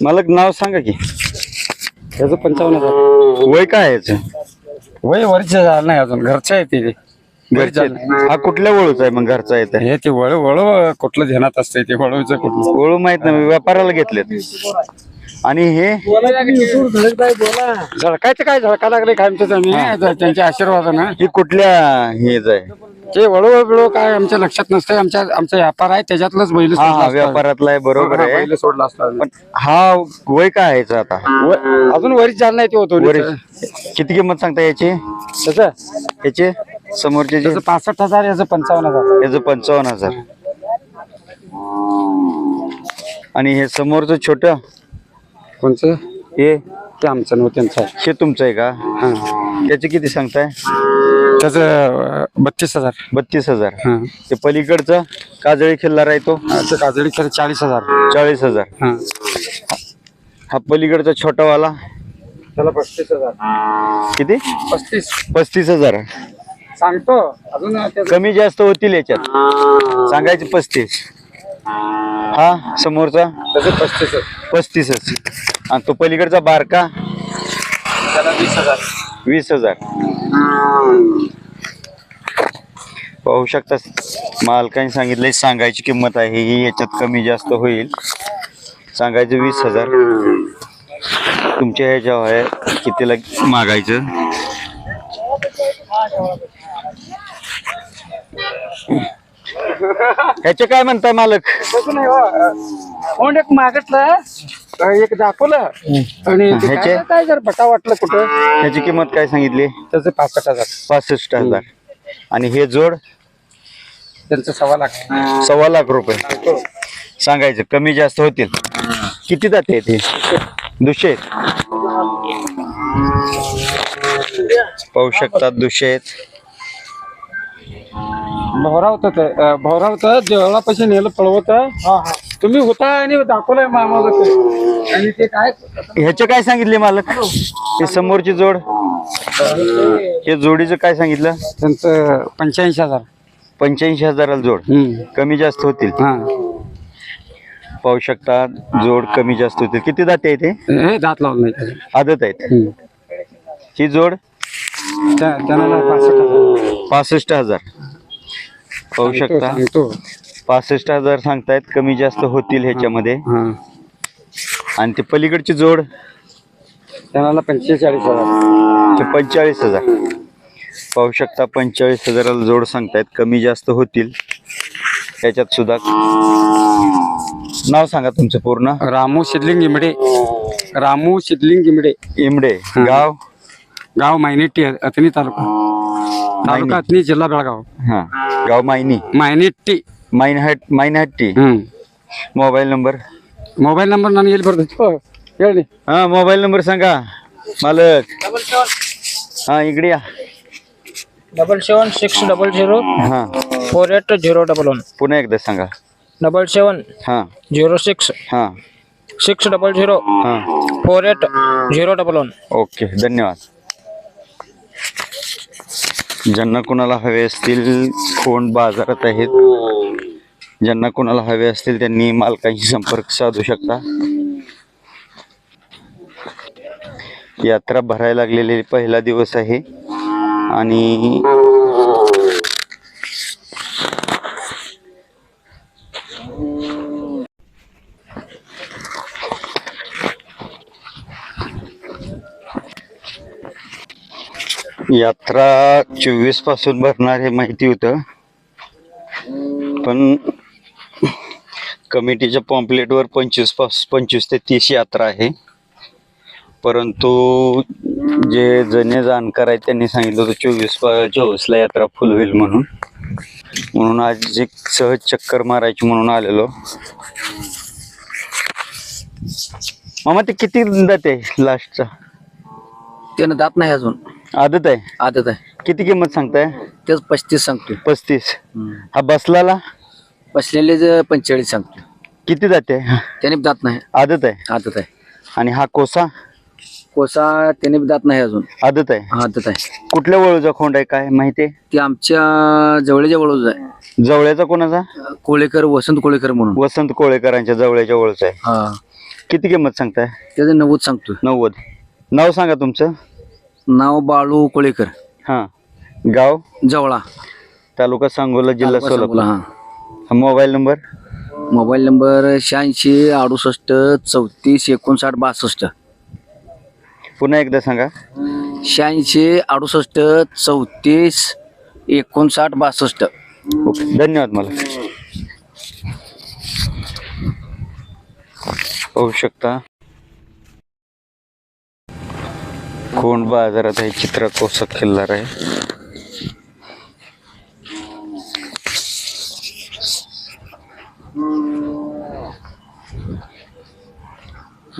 मालक नाव सांगा की. त्याचं पंचावन्न हजार. वय काय आहे याचं? वय वरचे झालं नाही अजून. घरचं आहे ते. घरचे. हा कुठल्या वळूचा आहे मग घरचा येत हे ते वळ वळ कुठलं ध्यानात असतंय ते वळूचं कुठलं? वळू माहीत नाही व्यापाराला घेतलेत. आणि हे? झळकायचं काय? झळका लागले काय आमचं आम्ही त्यांच्या आशीर्वादानं. ही कुठल्या हेच आहे? ते वळू वळू काय आमच्या लक्षात नसतंय आमच्या आमचा व्यापार आहे त्याच्यातलंच बैल हा हा व्यापारातला आहे बरोबर आहे. सोडला असता. पण हा वय काय आहे याचं आता? व- अजून वरीच झालं नाही ते होतो किती किंमत सांगता याची? त्याचं? याचे? समोरचे त्याचं पासष्ट हजार याचं पंचावन्न हजार. याचं पंचावन्न हजार. आणि हे समोरचं छोट? कोणचं? हे? ते आमचं नव्हतं त्यांचं आहे. हे तुमचं आहे का? हा. त्याचे किती सांगताय? त्याचं बत्तीस हजार. बत्तीस हजार. हा. ते पलीकडचं काजळी खिल्लार आहे तो ते काजळी खेळ चाळीस हजार. चाळीस हजार. हा. हा पलीकडचा छोटावाला? त्याला पस्तीस हजार. किती? पस्तीस. पस्तीस हजार. सांगतो. अजून त्याचं- कमी जास्त होतील याच्यात. सांगायचे पस्तीस. हा समोरचा? त्याचं पस्तीस. पस्तीसच. आणि तो पलीकडचा बारका? त्याला वीस हजार वीस हजार पाहू शकता मालकाने सांगितलंय सांगायची किंमत आहे ही याच्यात कमी जास्त होईल. सांगायचं वीस हजार तुमच्या ह्याच्यावर आहे कितीला मागायचं? ह्याचे काय म्हणताय मालक? तसं नाही हो. कोण एक मागितलं एक दाखवलं. आणि ते ह्याचे? काय- काय जर बटा वाटलं कुठं? ह्याची किंमत काय सांगितली? त्याचं पासष्ट हजार. पासष्ट हजार. आणि हे जोड? त्यांचं सव्वा लाख. सव्वा लाख रुपये. सांगायचं कमी जास्त होतील. किती जाते ते दुशे पाहू शकतात दुशे आहेत. भवरा होता ते. अं, भवरा होता जेवळापाशी नेलं पळवत. तुम्ही होता आणि दाखवलंय मामा ते. आणि ते काय? ह्याचे काय सांगितले मालक? हे समोरची जोड. हे जोडीचं काय सांगितलं? त्यांचं पंच्याऐंशी हजार. पंच्याऐंशी हजाराला जोड. हम्म. कमी जास्त होतील. हा. पाहू शकता जोड कमी जास्त होतील. किती जाते आहे ते हे दात लावलं नाही. आदत आहेत. हम्म. ही जोड? त्या- त्यांना ना पासष्ट हजार. पासष्ट हजार. पाहू शकता. सांगतो. पासष्ट हजार सांगतायत कमी जास्त होतील ह्याच्यामध्ये. हा. आणि ते पलीकडची जोड? त्यांना पंचेचाळीस हजार. ते पंचेचाळीस हजार. पाहू शकता पंचेचाळीस हजाराला जोड सांगतायत कमी जास्त होतील. त्याच्यात सुद्धा. नाव सांगा तुमचं पूर्ण. रामू शिदलिंग इमडे. रामू शिदलिंग इमडे. इमडे. गाव? गाव मायनेट्टी अथनी तालुका. तालुका अथनी जिल्हा बेळगाव हा गाव मायनी मायनेट्टी मायनहट मायनहट्टी ಹ್ಮ್ मोबाईल नंबर ಮೊಬೈಲ್ ನಂಬರ್ ನನಗೆ ಎಲ್ಲಿ ಬರ್ತೈತಿ ಹೇಳಿ हा मोबाईल नंबर सांगा मालक हा इकडे या double seven six double zero हा four eight zero double one पुन्हा एकदा सांगा डबल सेवन हा झिरो सिक्स हा सिक्स डबल झिरो हा four eight zero double one okay धन्यवाद ज्यांना कोणाला हवे असतील कोण बाजारात आहेत ज्यांना कोणाला हवे असतील त्यांनी मालकांशी संपर्क साधू शकता. यात्रा भरायला लागलेली पहिला दिवस आहे. आणि यात्रा चोवीसपासून भरणार हे माहिती होतं. पण कमिटीच्या पॉम्पलेटवर पंचवीस पास पंचवीस ते तीस यात्रा आहे. परंतु जे जने जाणकार आहेत त्यांनी सांगितलं होतं चोवीस पा चोवीसला यात्रा फुल होईल म्हणून. म्हणून आज एक सहज चक्कर मारायची म्हणून आलेलो. मामा ते किती जाते लास्टचा? त्यानं दात नाही अजून. आदत आहे? आदत आहे. किती किंमत सांगताय? तेच पस्तीस सांगतोय. पस्तीस. हा बसलाला? बसलेले जे पंचेचाळीस सांगतोय. किती जाते? त्याने दात नाही. आदत आहे? आदत आहे. आणि हा कोसा? कोसा त्याने दात नाही अजून. आदत आहे? हा दात आहे. कुठल्या वळूचा खोंड आहे काय माहितीये ते आमच्या जवळच्या वळूच आहे. जवळ्याचा कोणाचा? कोळेकर वसंत कोळेकर म्हणून. वसंत कोळेकरांच्या जवळच्या वळूचा आहे. हा. किती किंमत सांगताय? त्याचं नव्वद सांगतोय. नव्वद. नाव सांगा तुमचं. नाव बाळू कोळेकर. हा. गाव? जवळा. तालुका सांगोला जिल्हा सोलापूर. हा हा. Mobile number? मोबाईल नंबर शहाऐंशी अडुसष्ट चौतीस एकोणसाठ बासष्ट. पुन्हा एकदा सांगा. शहाऐंशी अडुसष्ट चौतीस एकोणसाठ बासष्ट. ओके धन्यवाद मला. होऊ शकता. कोण बाजारात आहे? चित्र कोसक खिल्लार आहे.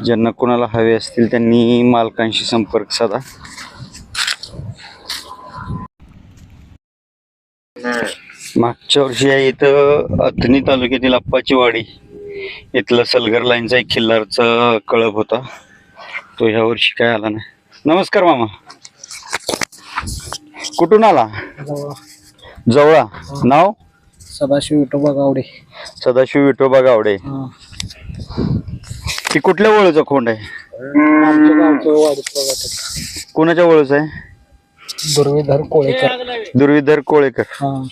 ज्यांना कोणाला हवे असतील त्यांनी मालकांशी संपर्क साधा. मागच्या वर्षी आहे इथं अथणी तालुक्यातील अप्पाची वाडी इथला सलगर लाईनचा एक खिल्लारचा कळप होता. तो ह्या वर्षी काय आला नाही. नमस्कार मामा. कुठून आला? जवळा. नाव? सदाशिव विठोबा गावडे. सदाशिव विठोबा गावडे. ती कुठल्या वळूचा खोंड आहे? आमच्या कोणाच्या वळूचा आहे? दुर्विधर कोळेकर. दुर्विधर कोळेकर. हा.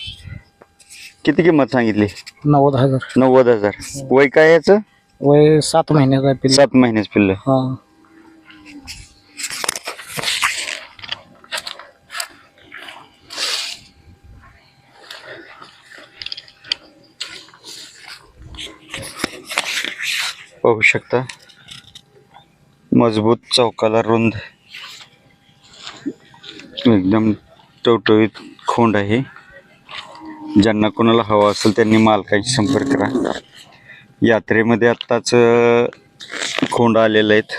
किती किंमत सांगितली? नव्वद हजार. नव्वद हजार. वय काय याचं? वय सात महिन्याचा पिल्लू. सात महिन्याच पिल्ल. हा. पाहू शकता. मजबूत चौकाला रुंद. एकदम टवटवीत खोंड आहे. ज्यांना कोणाला हवा असेल त्यांनी मालकाशी संपर्क करा. यात्रेमध्ये आत्ताच खोंड आलेले आहेत.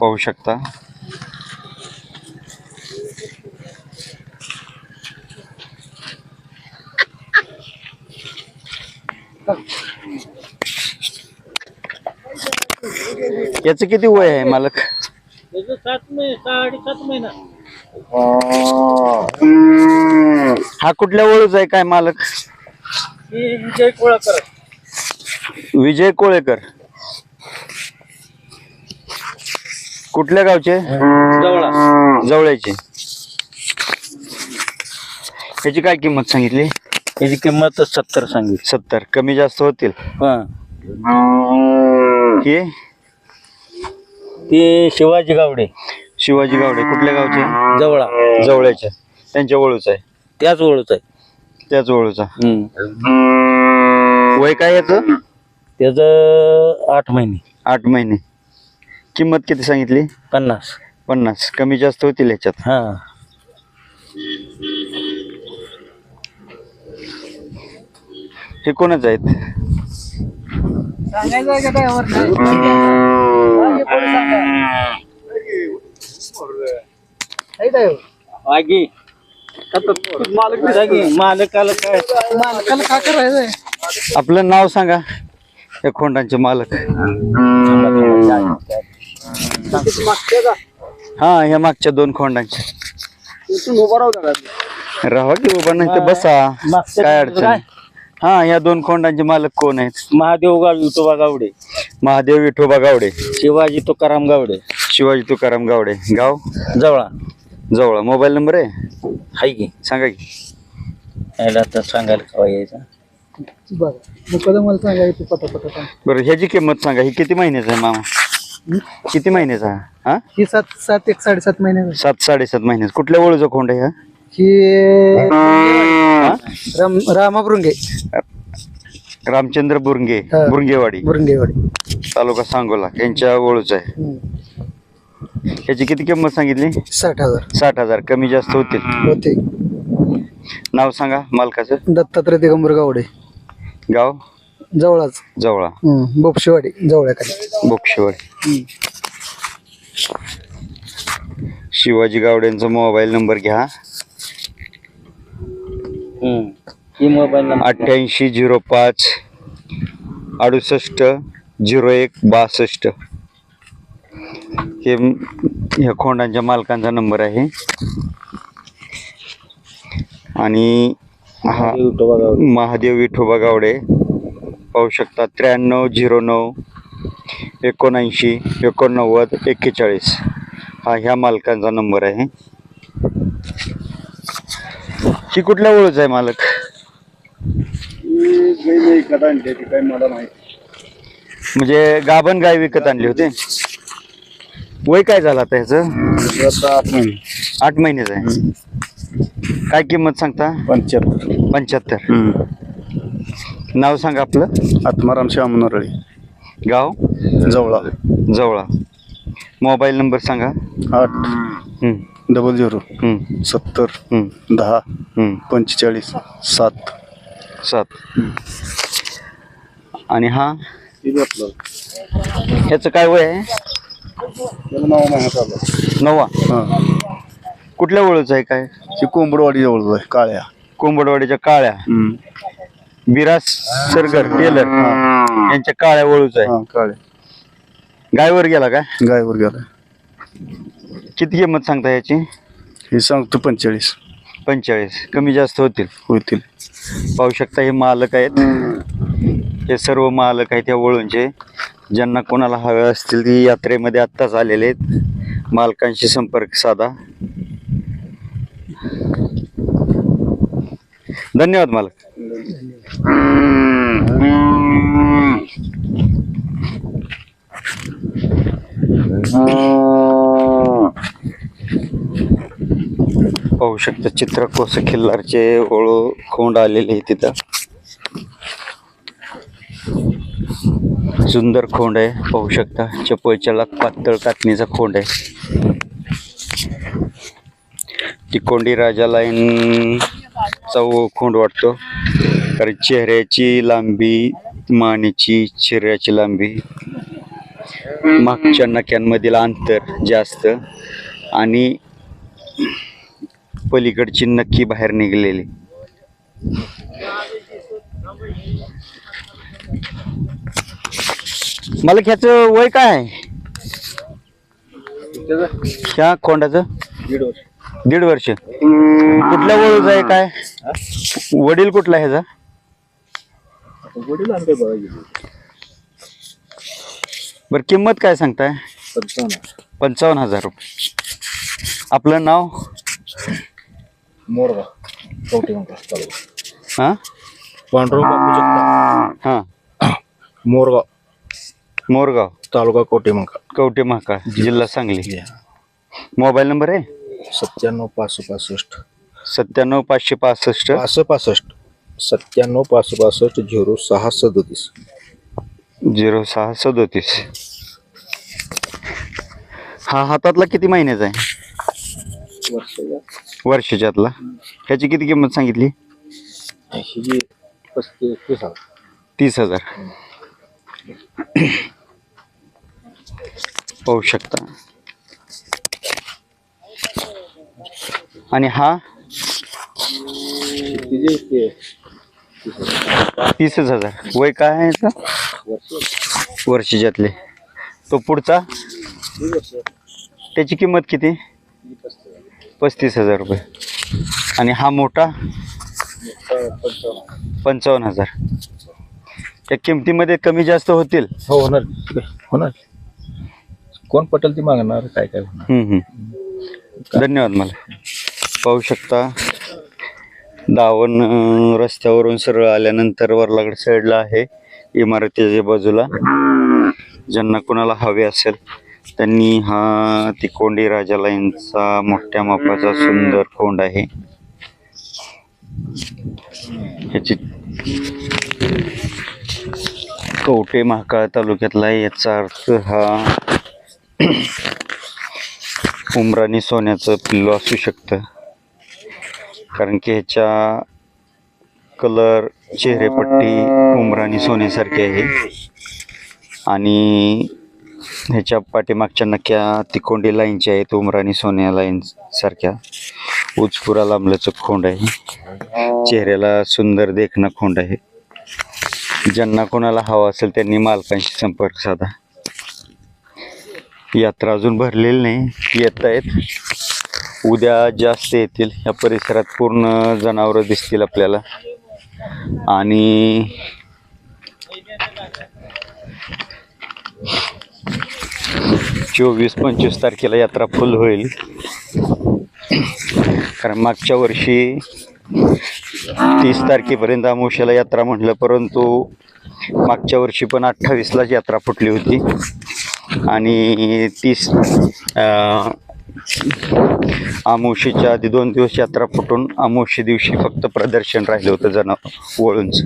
पाहू शकता. याचं किती वय आहे मालक? हा कुठल्या वळूचा आहे काय मालक? विजय कोळेकर. कुठल्या गावचे? जवळचे याची काय किंमत सांगितली? याची किंमत सत्तर सांगितली. सत्तर. कमी जास्त होतील? हा. हे? ते शिवाजी गावडे. शिवाजी गावडे कुठल्या गावचे? जवळा. जवळचे त्यांच्या वळूचा आहे. त्याच ओळख आहे. त्याच वळूचा हम्म. वय काय याचं? त्याचं आठ महिने. आठ महिने. किंमत किती सांगितली? पन्नास. पन्नास. कमी जास्त होतील याच्यात. हा. हे कोणाच आहेत? आगी मालकाला काय आपलं नाव सांगा. या खोंडांचे मालक. हा ह्या मागच्या दोन खोंडांचे. राहा की उभा नाही तर बसा. काय अडचण? नाही. हा या दोन खोंडांचे मालक कोण आहेत? महादेव गाव विठोबा गावडे. महादेव विठोबा गावडे. शिवाजी तुकाराम गावडे. शिवाजी तुकाराम गावडे. गाव? जवळा. जवळ. मोबाईल नंबर आहे? हाय की. सांगा की. याला तर सांगायला कवा यायचा? बरं. ह्याची किंमत सांगा. ही किती महिन्याचा आहे मामा? किती महिन्याचा? हा? ही सात सात एक साडेसात महिने सात साडेसात महिन्याचा. कुठल्या वळूचा खोंड आहे हा? ही हा? राम रामाबृंगे. रामचंद्र बुरंगे हा. बुरंगेवाडी. बुरंगेवाडी. तालुका सांगोला यांच्या ओळूच आहे. ह्याची किती किंमत सांगितली? साठ हजार. साठ हजार. कमी जास्त होतील. होते. नाव सांगा मालकाचं. दत्तात्रय दिगंबर गावडे. गाव? जवळच. जवळा. बोपशेवाडी जवळ्याखाली बोक्षेवाडी शिवाजी गावड्यांचा मोबाईल नंबर घ्या. ही मोबाईल नंबर अठ्ठ्याऐंशी झिरो पाच अडुसष्ट झिरो एक बासष्ट. हे ह्या खोंडांच्या मालकांचा नंबर आहे. आणि हा महादेव विठोबा गावडे. पाहू शकता त्र्याण्णव झिरो नऊ एकोणऐंशी एकोणनव्वद एक्केचाळीस. हा ह्या मालकांचा नंबर आहे. ही कुठल्या ओळख आहे मालक? काय मला माहिती म्हणजे गाभण गाय विकत आणली होती. वय काय झालं आता ह्याचं? आठ महिने. आठ महिन्याचं आहे. काय किंमत सांगता? पंच्याहत्तर. पंच्याहत्तर. नाव सांगा आपलं. आत्माराम श्यामनरळी गाव? जवळा. जवळा. मोबाईल नंबर सांगा. आठ. Double zero. सत्तर. दहा. पंचेचाळीस. सात. सात. आणि हा? ह्याचं काय वय आहे? नाव माहीत आलं नवा हां. कुठल्या ओळखचं आहे काय? ही कोंबडवाडी जवळ आहे काळ्या. कोंबडवाडीच्या काळ्या. विरास सरगर टेलर. यांच्या काळ्या वळूच आहे. काळ्या. गायवर गेला काय गायवर गेला. किती किंमत सांगता याची? हे सांगतो पंचेचाळीस. पंचेचाळीस. कमी जास्त होतील. होतील. पाहू शकता हे मालक आहेत. हे सर्व मालक आहेत या वळूंचे ज्यांना कोणाला हवे असतील ती यात्रेमध्ये आत्ताच आलेले आहेत. मालकांशी संपर्क साधा. धन्यवाद मालक. पाहू शकता चित्रकोस खिल्लारचे ओळू खोंड आलेले आहे तिथं. सुंदर खोंड आहे पाहू शकता. चपळच्याला पातळ कातणीचा खोंड आहे. तिकोंडी राजा लाईन चा खोंड वाटतो. कारण चेहऱ्याची लांबी मानेची चेहऱ्याची लांबी मागच्या नक्यांमधील अंतर जास्त. आणि पलीकडची नक्की बाहेर निघलेली. मला ह्याचं वय काय आहे? ह्या खोंडाचं? दीड वर्ष. कुठल्या वळूच आहे काय? वडील कुठला ह्याचा? बर किंमत काय सांगताय? पंचावन्न हजार रुपये. आपलं नाव? मोरगाव कवटे हा? पांडुरंग हा. मोरगाव मोरगाव. तालुका कोटेमंका कवटे महाकाळ जिल्हा सांगली. मोबाईल नंबर आहे? सत्त्याण्णव पाचशे पासष्ट. सत्त्याण्णव पाचशे पासष्ट. पाचशे पासष्ट. सत्त्याण्णव पाचशे पासष्ट झिरो सहा सदतीस. झिरो सहा सदोतीस. हा हातातला किती महिन्याचा आहे? वर्षाच्यातला? ह्याची किती किंमत सांगितली? तीस हजार. पाहू शकता. आणि हा? तीसच हजार. वय काय आहे याचं? वर्षाच्यातले. तो पुढचा? त्याची किंमत किती? पस्तीस हजार रुपये. आणि हा मोठा पंचावन्न हजार. त्या किमतीमध्ये कमी जास्त होतील? हो होणार. होणार. कोण पटेल ती मागणार काय काय होणार? हम्म, हम्म. धन्यवाद मला. पाहू शकता दावण अं, रस्त्यावरून सरळ आल्यानंतर वरलागड साईडला आहे इमारतीच्या बाजूला. ज्यांना कोणाला हवे असेल. त्यांनी हा तिकोंडी राजाला यांचा मोठ्या मापाचा सुंदर कोंड आहे ह्याची कवटे महाकाळ तालुक्यातला आहे. याचा अर्थ हा उमरानी सोन्याचं पिल्लू असू शकतं कारण की ह्याच्या कलर चेहरेपट्टी उमरानी सोन्यासारखी आहे आणि ह्याच्या पाठीमागच्या नक्या तिकोंडी लाईनच्या आहेत उमराणी सोन्या लाईन सारख्या. उचपुरा लांबल्याचं खोंड आहे. चेहऱ्याला सुंदर देखणं खोंड आहे. ज्यांना कोणाला हवा असेल त्यांनी मालकांशी संपर्क साधा. यात्रा अजून भरलेली नाही येत आहेत. उद्या जास्त येतील. या परिसरात पूर्ण जनावरं दिसतील आपल्याला. आणि चोवीस पंचवीस तारखेला यात्रा फुल होईल. कारण मागच्या वर्षी तीस तारखेपर्यंत अमोशाला यात्रा म्हटलं परंतु मागच्या वर्षी पण अठ्ठावीसलाच यात्रा फुटली होती. आणि तीस अं, आधी दोन दिवस यात्रा फुटून अमावशी दिवशी फक्त प्रदर्शन राहिलं होतं जण वळूनच.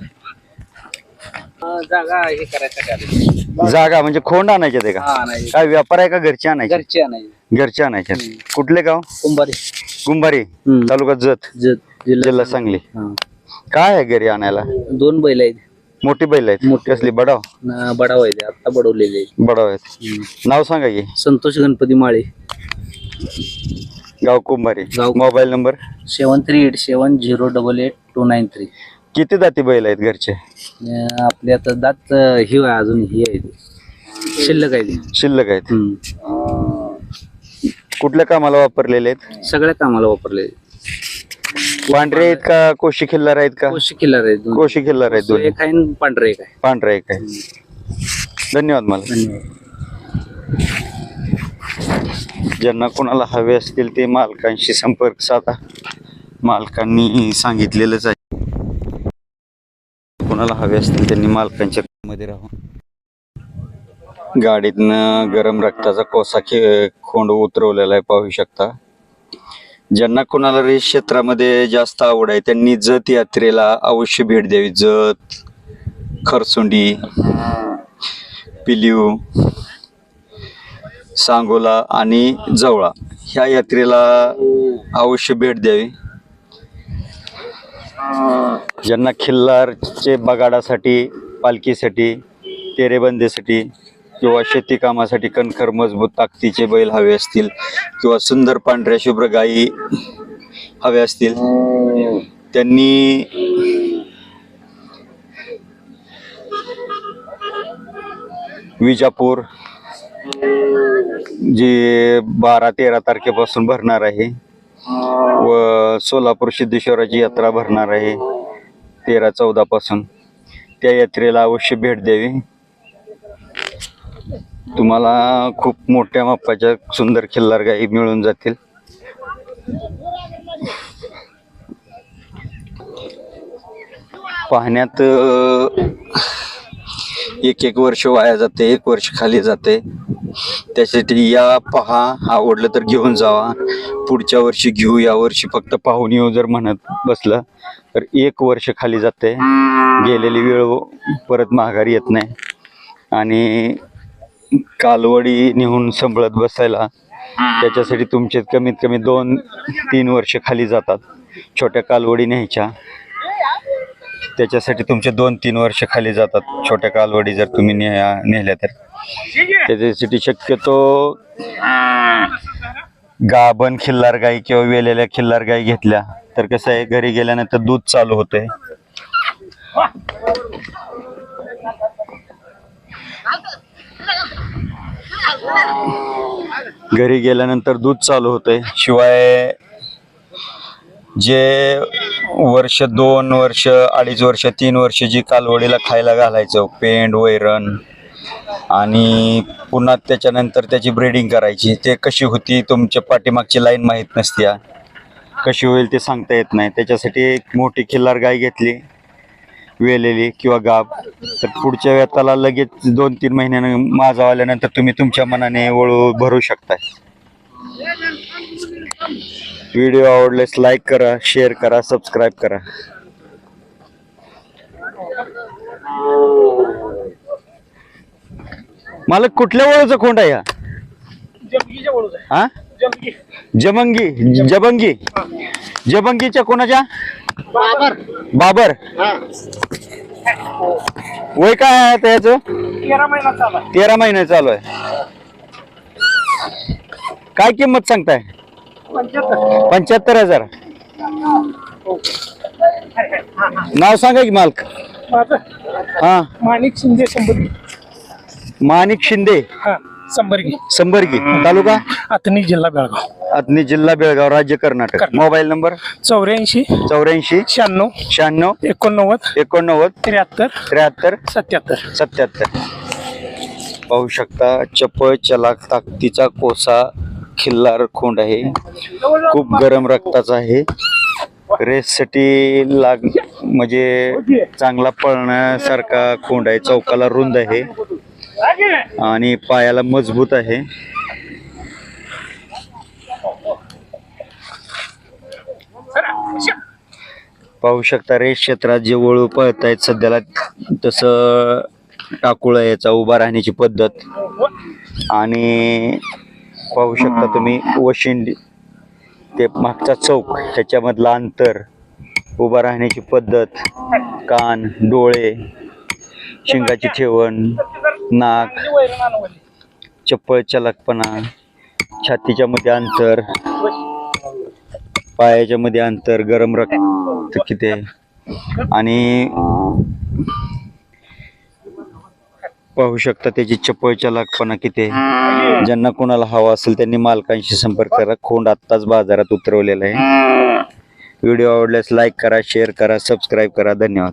जागा हे करायचं जागा म्हणजे खोंड आणायचे ते का? हा नाही. काय व्यापार आहे का घरचे आणायचे? घरच्या नाही घरचे आणायचे. कुठले गाव? कुंभारी. कुंभारी हम्म. तालुका जत. ज- जिल्हा सांगली. काय आहे घरी आणायला? दोन बैल आहेत. मोठी बैल आहेत. मोठी. कसली? बडाव? न- बडाव आहेत. आता बडवलेले आहेत. बडाव आहेत. नाव सांगा की. संतोष गणपती माळे. गाव कुंभारी. गाव- mobile number? Seven three eight seven zero double eight two nine three. किती जाती बैल आहेत घरचे? आपले आता दात अं, ही आहे अजून ही आहे ती. शिल्लक आहे ती. शिल्लक आहेत. हम्म. कुठल्या कामाला वापरलेले आहेत? सगळ्या कामाला वापरले पांढरे आहेत का कोशी खिल्लार आहेत का? कोशी किल्लार आहे दोन. कोशी खिल्लार आहेत दोन्ही. एक आहे आणि पांढरे एक आहे. पांढरा एक आहे. धन्यवाद मला. धन्यवाद. ज्यांना कोणाला हवे असतील ते मालकांशी संपर्क साधा. मालकांनी सांगितलेलंच आहे. कोणाला हवे असतील त्यांनी मालकांच्या मध्ये राहून गाडीतनं गरम रक्ताचा कोसा खे खोंड उतरवलेला आहे पाहू शकता. ज्यांना कोणाला रेस क्षेत्रामध्ये जास्त आवड आहे त्यांनी जत यात्रेला अवश्य भेट द्यावी. जत खरसुंडी पिलिव सांगोला आणि जवळा. ह्या यात्रेला अवश्य भेट द्यावी. ज्यांना खिल्लारचे बगाडासाठी पालखीसाठी तेरेबंदीसाठी किंवा शेती कामासाठी कणखर मजबूत ताकदीचे बैल हवे असतील किंवा सुंदर पांढऱ्या शुभ्र गायी हवे असतील त्यांनी विजापूर जी बारा तेरा तारखेपासून भरणार आहे व सोलापूर सिद्धेश्वराची यात्रा भरणार आहे तेरा चौदा पासून. त्या यात्रेला अवश्य भेट द्यावी. तुम्हाला खूप मोठ्या मापाच्या सुंदर खिल्लार गाई मिळून जातील. पाहण्यात एक एक वर्ष वाया जाते एक वर्ष खाली जाते. त्यासाठी या पहा आवडलं तर घेऊन जावा. पुढच्या वर्षी घेऊ या वर्षी फक्त पाहून येऊ जर म्हणत बसलं तर एक वर्ष खाली जाते. गेलेली वेळ परत माघारी येत नाही. आणि कालवडी नेऊन संभळत बसायला त्याच्यासाठी तुमचे कमीत कमी दोन तीन वर्ष खाली जातात. छोट्या कालवडी न्यायच्या. त्याच्यासाठी तुमचे दोन तीन वर्ष खाली जातात. छोट्या कालवडी जर तुम्ही न्या नेल्या तर. त्याच्यासाठी शक्यतो गाभण खिल्लार गाई किंवा वेलेल्या खिल्लार गाई घेतल्या. तर कसं आहे घरी गेल्यानंतर दूध चालू होतंय. घरी गेल्यानंतर दूध चालू होतंय. शिवाय जे वर्ष दोन वर्ष अडीच वर्ष तीन वर्ष जी कालवडीला खायला घालायचं पेंड वैरण आणि पुन्हा त्याच्यानंतर त्याची ब्रीडिंग करायची. ते कशी होती तुमच्या पाठीमागची लाईन माहीत नसत्या. कशी होईल ते सांगता येत नाही. त्याच्यासाठी एक मोठी खिल्लार गाय घेतली वेलेली किंवा गाब तर पुढच्या वेताला लगेच दोन तीन महिन्यानं माझा आल्यानंतर तुम्ही तुमच्या मनाने वळू भरू शकताय. व्हिडिओ आवडल्यास लाईक करा शेअर करा सबस्क्राईब करा. मला कुठल्या वळूचा खोंड आहे हा? जमंगी. जबंगी. जबंगीच्या कोणाच्या? बाबर. वय काय आहे त्याच तेरा महिने चालू आहे. काय किंमत सांगताय? पंच्याहत्तर. हजार. नाव सांगा की मालक. हा. माणिक शिंदे शंभर माणिक शिंदे. हा संबर्गी संबर्गी तालुका? अतनी जिल्हा बेळगाव. अतनी जिल्हा बेळगाव राज्य कर्नाटक. कर्नाटक. Mobile number? चौऱ्याऐंशी. चौऱ्याऐंशी. शहाण्णव. शहाण्णव. एकोणनव्वद. एकोणनव्वद. त्र्याहत्तर. त्र्याहत्तर. सत्याहत्तर. सत्याहत्तर. पाहू शकता चपळ चलाक ताकदीचा कोसा खिल्लार खोंड आहे. खूप गरम रक्ताचा आहे. रेससाठी लाग म्हणजे चांगला पळण्यासारखा खोंड आहे. चौकाला रुंद आहे. आणि पायाला मजबूत आहे. पाहू शकता रेस क्षेत्रात जे वळू पळत आहेत सध्याला तसं टाकुळ आहे याचा उभा राहण्याची पद्धत. आणि पाहू शकता तुम्ही वशिंडी. ते मागचा चौक त्याच्यामधलं अंतर उभा राहण्याची पद्धत कान डोळे शिंगाची ठेवण नाक चप्पल चलकपणा छातीच्या मध्ये अंतर पायाच्या मध्ये अंतर गरम रक्त किती आणि पाहू शकता त्याची चप्पल चलाकपणा किती आहे. ज्यांना कोणाला हवा असेल त्यांनी मालकांशी संपर्क करा. खोंड आत्ताच बाजारात उतरवलेला आहे. व्हिडिओ आवडल्यास लाईक करा शेअर करा सबस्क्राईब करा. धन्यवाद.